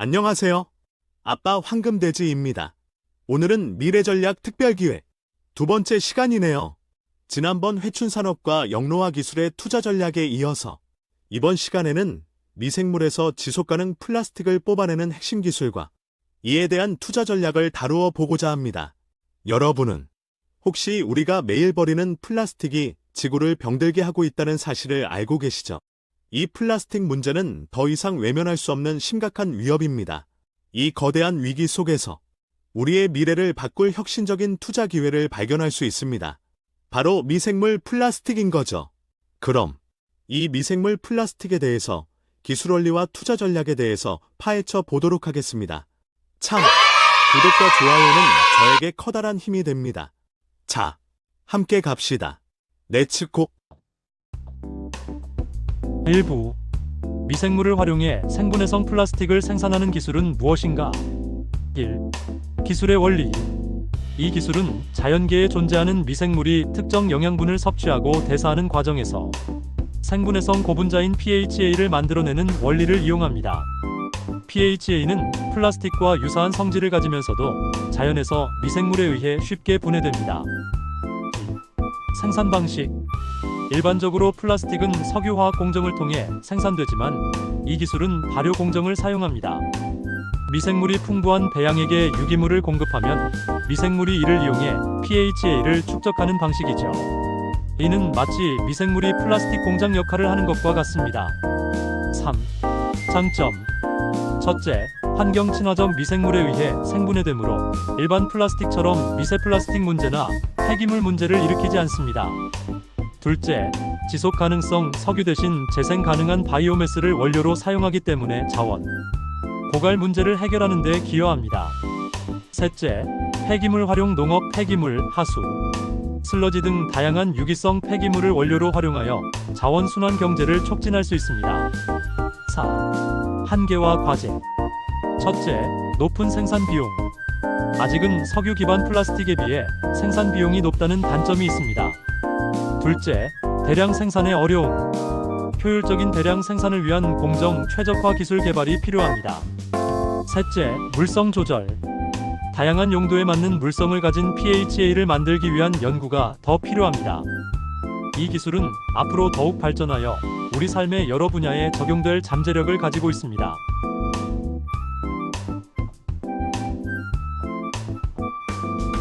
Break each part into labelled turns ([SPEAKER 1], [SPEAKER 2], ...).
[SPEAKER 1] 안녕하세요. 아빠 황금돼지입니다. 오늘은 미래전략 특별기획 두 번째 시간이네요. 지난번 회춘산업과 영로화 기술의 투자 전략에 이어서 이번 시간에는 미생물에서 지속가능 플라스틱을 뽑아내는 핵심 기술과 이에 대한 투자 전략을 다루어 보고자 합니다. 여러분은 혹시 우리가 매일 버리는 플라스틱이 지구를 병들게 하고 있다는 사실을 알고 계시죠? 이 플라스틱 문제는 더 이상 외면할 수 없는 심각한 위협입니다. 이 거대한 위기 속에서 우리의 미래를 바꿀 혁신적인 투자 기회를 발견할 수 있습니다. 바로 미생물 플라스틱인 거죠. 그럼 이 미생물 플라스틱에 대해서 기술 원리와 투자 전략에 대해서 파헤쳐 보도록 하겠습니다. 참, 구독과 좋아요는 저에게 커다란 힘이 됩니다. 자, 함께 갑시다. 렛츠고!
[SPEAKER 2] 일부 미생물을 활용해 생분해성 플라스틱을 생산하는 기술은 무엇인가? 1. 기술의 원리 이 기술은 자연계에 존재하는 미생물이 특정 영양분을 섭취하고 대사하는 과정에서 생분해성 고분자인 PHA를 만들어내는 원리를 이용합니다. PHA는 플라스틱과 유사한 성질을 가지면서도 자연에서 미생물에 의해 쉽게 분해됩니다. 2. 생산 방식 일반적으로 플라스틱은 석유화학 공정을 통해 생산되지만 이 기술은 발효 공정을 사용합니다. 미생물이 풍부한 배양액에 유기물을 공급하면 미생물이 이를 이용해 PHA를 축적하는 방식이죠. 이는 마치 미생물이 플라스틱 공장 역할을 하는 것과 같습니다. 3. 장점 첫째, 환경 친화적 미생물에 의해 생분해되므로 일반 플라스틱처럼 미세 플라스틱 문제나 폐기물 문제를 일으키지 않습니다. 둘째, 지속 가능성 석유 대신 재생 가능한 바이오매스를 원료로 사용하기 때문에 자원, 고갈 문제를 해결하는 데 기여합니다. 셋째, 폐기물 활용 농업 폐기물, 하수, 슬러지 등 다양한 유기성 폐기물을 원료로 활용하여 자원 순환 경제를 촉진할 수 있습니다. 4. 한계와 과제. 첫째, 높은 생산 비용. 아직은 석유 기반 플라스틱에 비해 생산 비용이 높다는 단점이 있습니다. 둘째, 대량 생산의 어려움. 효율적인 대량 생산을 위한 공정 최적화 기술 개발이 필요합니다. 셋째, 물성 조절. 다양한 용도에 맞는 물성을 가진 PHA를 만들기 위한 연구가 더 필요합니다. 이 기술은 앞으로 더욱 발전하여 우리 삶의 여러 분야에 적용될 잠재력을 가지고 있습니다.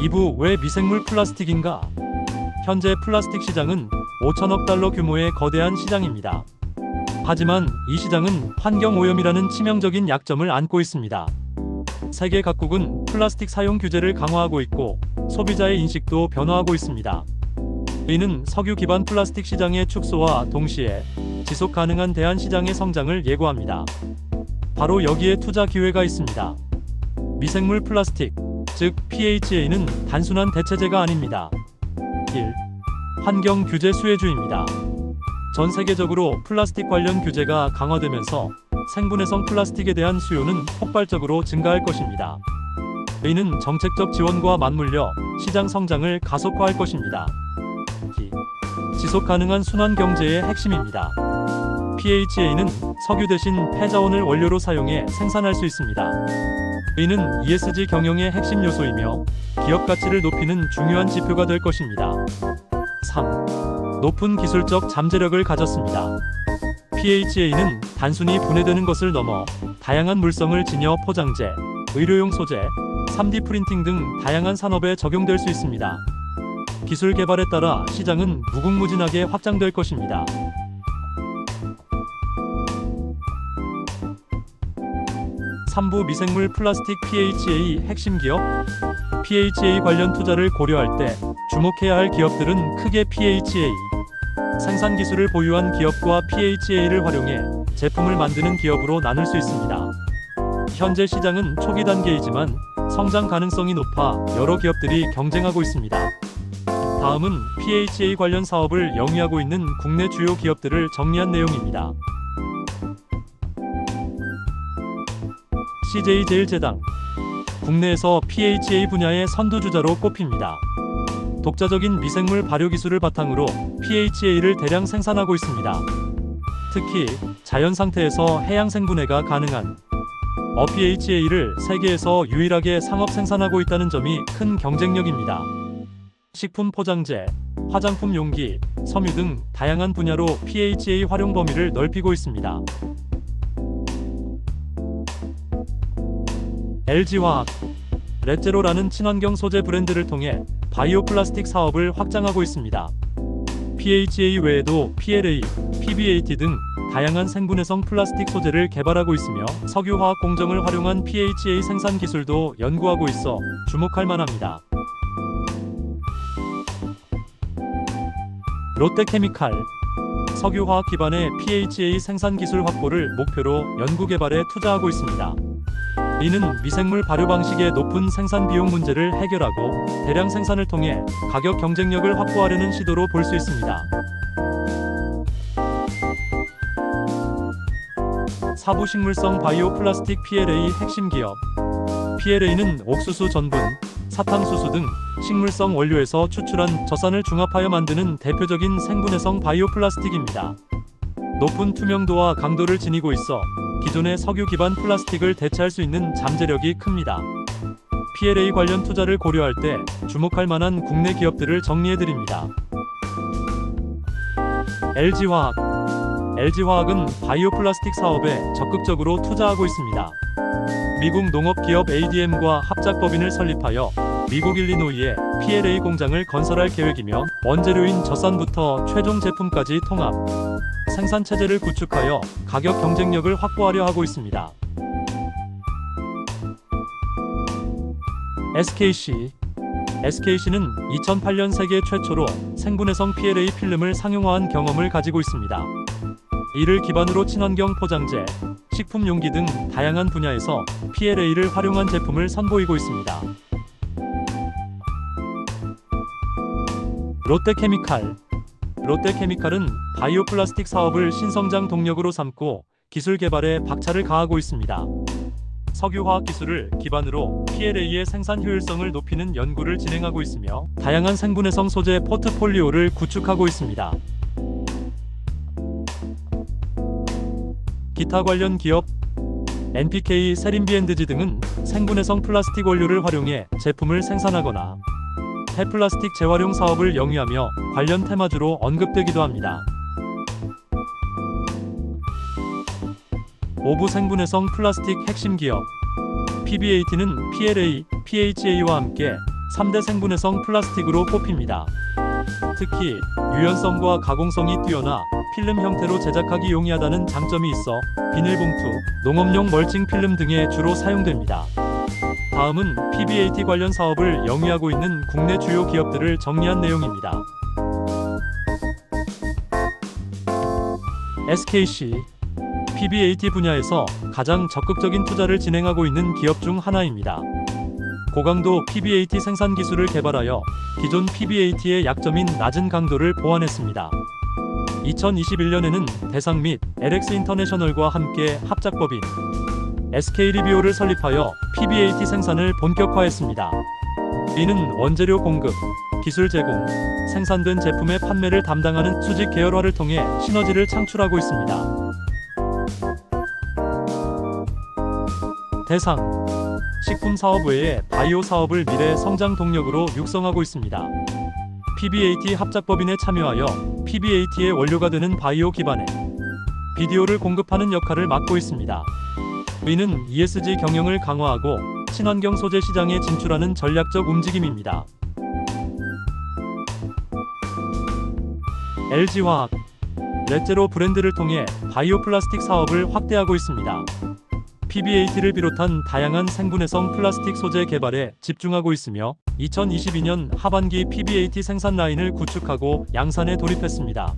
[SPEAKER 2] 이부 왜 미생물 플라스틱인가? 현재 플라스틱 시장은 5천억 달러 규모의 거대한 시장입니다. 하지만 이 시장은 환경 오염이라는 치명적인 약점을 안고 있습니다. 세계 각국은 플라스틱 사용 규제를 강화하고 있고 소비자의 인식도 변화하고 있습니다. 이는 석유 기반 플라스틱 시장의 축소와 동시에 지속 가능한 대한 시장의 성장을 예고합니다. 바로 여기에 투자 기회가 있습니다. 미생물 플라스틱, 즉 PHA는 단순한 대체제가 아닙니다. 1. 환경 규제 수혜주입니다. 전 세계적으로 플라스틱 관련 규제가 강화되면서 생분해성 플라스틱에 대한 수요는 폭발적으로 증가할 것입니다. 이는 정책적 지원과 맞물려 시장 성장을 가속화할 것입니다. 2. 지속 가능한 순환 경제의 핵심입니다. PHA는 석유 대신 폐자원을 원료로 사용해 생산할 수 있습니다. 이는 ESG 경영의 핵심 요소이며 기업 가치를 높이는 중요한 지표가 될 것입니다. 3. 높은 기술적 잠재력을 가졌습니다. PHA는 단순히 분해되는 것을 넘어 다양한 물성을 지녀 포장재, 의료용 소재, 3D 프린팅 등 다양한 산업에 적용될 수 있습니다. 기술 개발에 따라 시장은 무궁무진하게 확장될 것입니다. 3부 미생물 플라스틱 PHA 핵심 기업 PHA 관련 투자를 고려할 때 주목해야 할 기업들은 크게 PHA 생산 기술을 보유한 기업과 PHA를 활용해 제품을 만드는 기업으로 나눌 수 있습니다. 현재 시장은 초기 단계이지만 성장 가능성이 높아 여러 기업들이 경쟁하고 있습니다. 다음은 PHA 관련 사업을 영위하고 있는 국내 주요 기업들을 정리한 내용입니다. CJ 제일제당 국내에서 PHA 분야의 선두주자로 꼽힙니다. 독자적인 미생물 발효 기술을 바탕으로 PHA를 대량 생산하고 있습니다. 특히 자연 상태에서 해양 생분해가 가능한 어PHA를 세계에서 유일하게 상업 생산하고 있다는 점이 큰 경쟁력입니다. 식품 포장재, 화장품 용기, 섬유 등 다양한 분야로 PHA 활용 범위를 넓히고 있습니다. LG화학 렛제로라는 친환경 소재 브랜드를 통해 바이오 플라스틱 사업을 확장하고 있습니다. PHA 외에도 PLA, PBAT 등 다양한 생분해성 플라스틱 소재를 개발하고 있으며 석유화학 공정을 활용한 PHA 생산 기술도 연구하고 있어 주목할 만합니다. 롯데케미칼 석유화학 기반의 PHA 생산 기술 확보를 목표로 연구 개발에 투자하고 있습니다. 이는 미생물 발효 방식의 높은 생산 비용 문제를 해결하고 대량 생산을 통해 가격 경쟁력을 확보하려는 시도로 볼 수 있습니다. 사부 식물성 바이오 플라스틱 PLA 핵심 기업 PLA는 옥수수 전분, 사탕수수 등 식물성 원료에서 추출한 저산을 중합하여 만드는 대표적인 생분해성 바이오 플라스틱입니다. 높은 투명도와 강도를 지니고 있어 기존의 석유 기반 플라스틱을 대체할 수 있는 잠재력이 큽니다. PLA 관련 투자를 고려할 때 주목할 만한 국내 기업들을 정리해 드립니다. LG화학 LG화학은 바이오 플라스틱 사업에 적극적으로 투자하고 있습니다. 미국 농업기업 ADM과 합작법인을 설립하여 미국 일리노이에 PLA 공장을 건설할 계획이며 원재료인 젖산부터 최종 제품까지 통합 생산 체제를 구축하여 가격 경쟁력을 확보하려 하고 있습니다. SKC SKC는 2008년 세계 최초로 생분해성 PLA 필름을 상용화한 경험을 가지고 있습니다. 이를 기반으로 친환경 포장재, 식품 용기 등 다양한 분야에서 PLA를 활용한 제품을 선보이고 있습니다. 롯데케미칼 롯데케미칼은 바이오 플라스틱 사업을 신성장 동력으로 삼고 기술 개발에 박차를 가하고 있습니다. 석유화학 기술을 기반으로 PLA의 생산 효율성을 높이는 연구를 진행하고 있으며 다양한 생분해성 소재 포트폴리오를 구축하고 있습니다. 기타 관련 기업 NPK, 세린비엔드지 등은 생분해성 플라스틱 원료를 활용해 제품을 생산하거나 폐플라스틱 재활용 사업을 영위하며 관련 테마주로 언급되기도 합니다. 오부 생분해성 플라스틱 핵심 기업 PBAT는 PLA, PHA와 함께 3대 생분해성 플라스틱으로 꼽힙니다. 특히 유연성과 가공성이 뛰어나 필름 형태로 제작하기 용이하다는 장점이 있어 비닐봉투, 농업용 멀칭 필름 등에 주로 사용됩니다. 다음은 PBAT 관련 사업을 영위하고 있는 국내 주요 기업들을 정리한 내용입니다. SKC PBAT 분야에서 가장 적극적인 투자를 진행하고 있는 기업 중 하나입니다. 고강도 PBAT 생산 기술을 개발하여 기존 PBAT의 약점인 낮은 강도를 보완했습니다. 2021년에는 대상 및 LX 인터내셔널과 함께 합작법인 SK리비오를 설립하여 PBAT 생산을 본격화했습니다. 이는 원재료 공급, 기술 제공, 생산된 제품의 판매를 담당하는 수직 계열화를 통해 시너지를 창출하고 있습니다. 대상 식품 사업 외에 바이오 사업을 미래 성장 동력으로 육성하고 있습니다. PBAT 합작법인에 참여하여 PBAT의 원료가 되는 바이오 기반의 비디오를 공급하는 역할을 맡고 있습니다. 이는 ESG 경영을 강화하고 친환경 소재 시장에 진출하는 전략적 움직임입니다. LG화학 렛제로 브랜드를 통해 바이오 플라스틱 사업을 확대하고 있습니다. PBAT를 비롯한 다양한 생분해성 플라스틱 소재 개발에 집중하고 있으며 2022년 하반기 PBAT 생산 라인을 구축하고 양산에 돌입했습니다.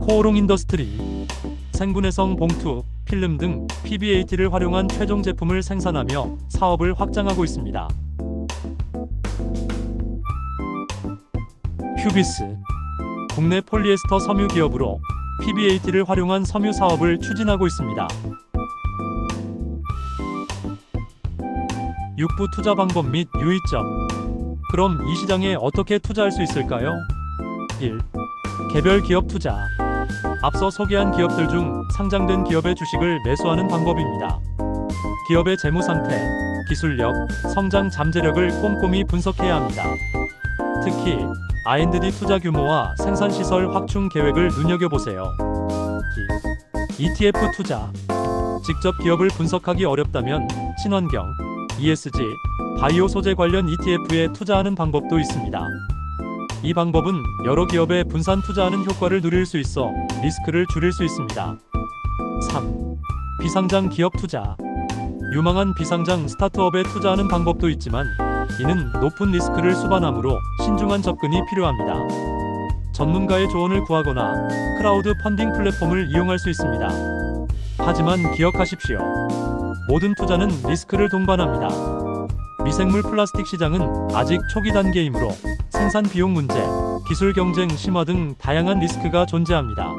[SPEAKER 2] 코오롱 인더스트리 생분해성 봉투, 필름 등 PBAT를 활용한 최종 제품을 생산하며 사업을 확장하고 있습니다. 휴비스 국내 폴리에스터 섬유 기업으로 PBAT를 활용한 섬유 사업을 추진하고 있습니다. 육부 투자 방법 및 유의점. 그럼 이 시장에 어떻게 투자할 수 있을까요? 1. 개별 기업 투자. 앞서 소개한 기업들 중 상장된 기업의 주식을 매수하는 방법입니다. 기업의 재무 상태, 기술력, 성장 잠재력을 꼼꼼히 분석해야 합니다. 특히 R&D 투자 규모와 생산 시설 확충 계획을 눈여겨 보세요. 기, ETF 투자. 직접 기업을 분석하기 어렵다면 친환경, ESG, 바이오 소재 관련 ETF에 투자하는 방법도 있습니다. 이 방법은 여러 기업에 분산 투자하는 효과를 누릴 수 있어 리스크를 줄일 수 있습니다. 3. 비상장 기업 투자. 유망한 비상장 스타트업에 투자하는 방법도 있지만 이는 높은 리스크를 수반하므로 신중한 접근이 필요합니다. 전문가의 조언을 구하거나 크라우드 펀딩 플랫폼을 이용할 수 있습니다. 하지만 기억하십시오. 모든 투자는 리스크를 동반합니다. 미생물 플라스틱 시장은 아직 초기 단계이므로 생산 비용 문제, 기술 경쟁 심화 등 다양한 리스크가 존재합니다.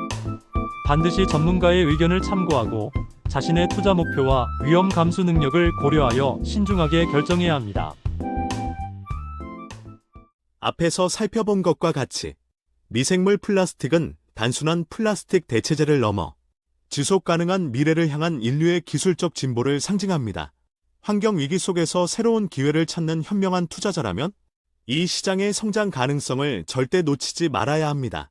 [SPEAKER 2] 반드시 전문가의 의견을 참고하고 자신의 투자 목표와 위험 감수 능력을 고려하여 신중하게 결정해야 합니다.
[SPEAKER 1] 앞에서 살펴본 것과 같이 미생물 플라스틱은 단순한 플라스틱 대체제를 넘어 지속 가능한 미래를 향한 인류의 기술적 진보를 상징합니다. 환경 위기 속에서 새로운 기회를 찾는 현명한 투자자라면 이 시장의 성장 가능성을 절대 놓치지 말아야 합니다.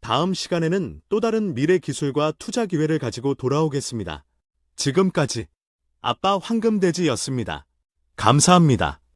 [SPEAKER 1] 다음 시간에는 또 다른 미래 기술과 투자 기회를 가지고 돌아오겠습니다. 지금까지 아빠 황금돼지였습니다. 감사합니다.